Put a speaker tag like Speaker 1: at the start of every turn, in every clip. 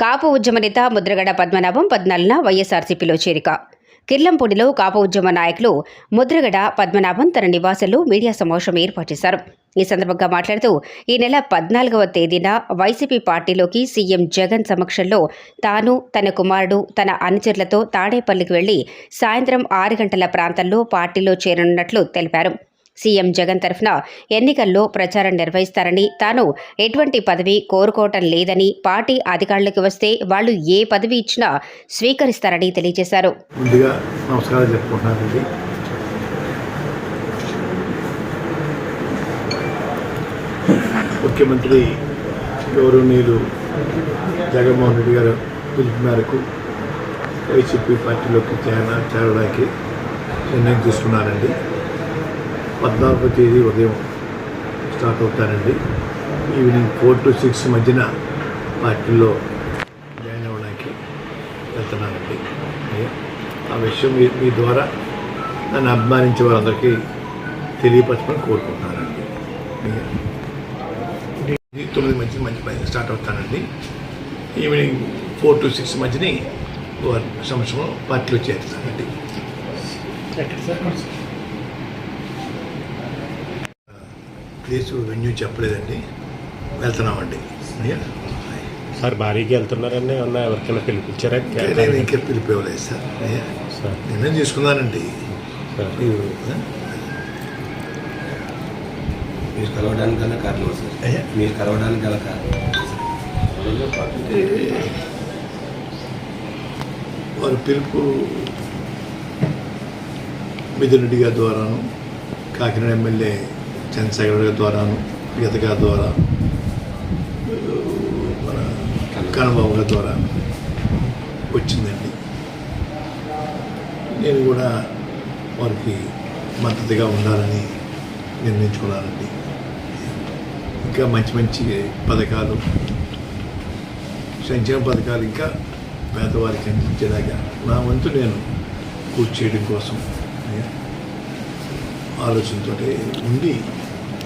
Speaker 1: కాపు ఉద్యమ నేత ముద్రగడ పద్మనాభం పద్నాలుగున వైఎస్ఆర్సీపీలో చేరిక. కిర్లంపూడిలో కాపు ఉద్యమ నాయకులు ముద్రగడ పద్మనాభం తన నివాసంలో మీడియా సమావేశం ఏర్పాటు చేశారు. ఈ సందర్భంగా మాట్లాడుతూ ఈ నెల పద్నాలుగవ తేదీన వైసీపీ పార్టీలోకి సీఎం జగన్ సమక్షంలో తాను తన కుమారుడు తన అనుచరులతో తాడేపల్లికి వెళ్ళి సాయంత్రం ఆరు గంటల ప్రాంతంలో పార్టీలో చేరనున్నట్లు తెలిపారు. సీఎం జగన్ తరఫున ఎన్నికల్లో ప్రచారం నిర్వహిస్తారని తాను ఎటువంటి పదవి కోరుకోవటం లేదని పార్టీ అధికారులకు వస్తే వాళ్ళు ఏ పదవి ఇచ్చినా స్వీకరిస్తారని తెలియజేశారు.
Speaker 2: ముందుగా నమస్కారాలు చెప్పుకుంటున్నానండి. ముఖ్యమంత్రి గౌరవనీయులు జగన్మోహన్ రెడ్డి గారు పిలుపు మేరకు వైసీపీ పార్టీలోకి చేరడానికి నిర్ణయం తీసుకున్నారండి. పద్నాలుగో తేదీ ఉదయం స్టార్ట్ అవుతానండి ఈవినింగ్ ఫోర్ టు సిక్స్ మధ్యన పార్టీలో జాయిన్ అవ్వడానికి వెళ్తున్నానండి. ఆ విషయం మీ మీ ద్వారా నన్ను అభిమానించే వారందరికీ తెలియపరచమని కోరుకుంటున్నానండి. తొమ్మిది మధ్య మంచి స్టార్ట్ అవుతానండి. ఈవినింగ్ ఫోర్ టు సిక్స్ మధ్యని వారి సంవత్సరం పార్టీలో చేరుతానండి. ప్లేస్ వెన్యూ చెప్పలేదండి. వెళ్తున్నామండి. అయ్యా.
Speaker 3: సార్ భారీగా వెళ్తున్నారని అన్న ఎవరికైనా పిలిపించారా?
Speaker 2: నేను ఇంకా పిలిపివ్వలేదు సార్. అయ్యా.
Speaker 3: సార్.
Speaker 2: నిర్ణయం తీసుకున్నానండి
Speaker 3: సార్.
Speaker 2: మీరు
Speaker 4: కలవడానికి గల కారణం సార్.
Speaker 2: అయ్యా
Speaker 4: మీరు కలవడానికి గల కారణం.
Speaker 2: వారి పిలుపు మిథున్ రెడ్డి గారి ద్వారాను కాకినాడ ఎమ్మెల్యే చంద్రశేఖర్ గారి ద్వారాను గీత గారి ద్వారా మన కన్నబాబు గారి ద్వారా వచ్చిందండి. నేను కూడా వారికి మద్దతుగా ఉండాలని నిర్ణయించుకున్నానండి ఇంకా మంచి మంచి పథకాలు సంక్షేమ పథకాలు ఇంకా పేదవారికి అందించేలాగా నా వంతు నేను పూర్తి చేయడం కోసం ఆలోచనతో ఉండి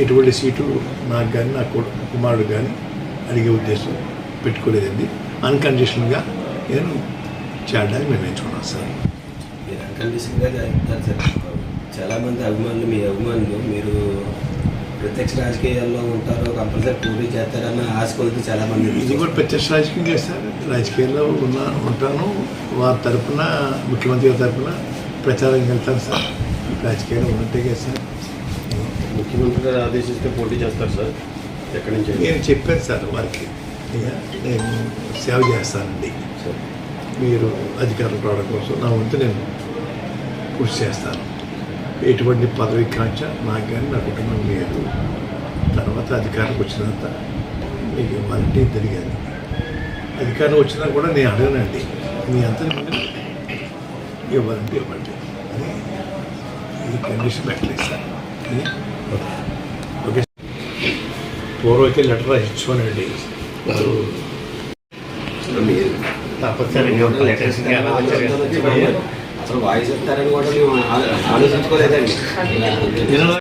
Speaker 2: ఎటువంటి సీటు నాకు కానీ నా కుమారుడు కానీ అడిగే ఉద్దేశం పెట్టుకోలేదండి. అన్కండిషన్గా నేను చేరడానికి నిర్ణయించుకున్నాను సార్.
Speaker 4: మీరు అన్కండిషన్గా చెప్తారు సార్. చాలామంది అభిమానులు మీ అభిమానులు మీరు ప్రత్యక్ష రాజకీయాల్లో ఉంటారు కంపల్సరీ పోటీ చేస్తారన్న ఆశ కొలితే చాలామంది
Speaker 2: ఇది కూడా ప్రత్యక్ష రాజకీయం చేస్తారు రాజకీయాల్లో ఉన్న ఉంటాను. వారి తరపున ముఖ్యమంత్రి గారి తరపున ప్రచారం వెళ్తాను సార్. రాజకీయాల్లో ఉన్నట్టే కదా సార్.
Speaker 5: ముఖ్యమంత్రి గారు ఆదేశిస్తే పోటీ చేస్తారు సార్. ఎక్కడి నుంచి?
Speaker 2: నేను చెప్పాను సార్ వారికి. నేను సేవ చేస్తానండి. మీరు అధికారం రావడం కోసం నా వంతు నేను కృషి చేస్తాను. ఎటువంటి పదవి కాంక్ష నాకు కానీ నా కుటుంబం లేదు. తర్వాత అధికారం వచ్చినంత మీకు ఇవ్వాలంటే కానీ అధికారం వచ్చినా కూడా నేను అడగనండి. మీ అంతా ఇవ్వాలంటే ఇవ్వండి. అని ఈ కండిషన్ పెట్టలేదు సార్. పూర్వం అయితే లెటర్ రాసిచ్చుకోనండి వారు
Speaker 4: అసలు వాయిస్ చెప్తారని కూడా మేము ఆలో- ఆలోచించుకోలేదండి.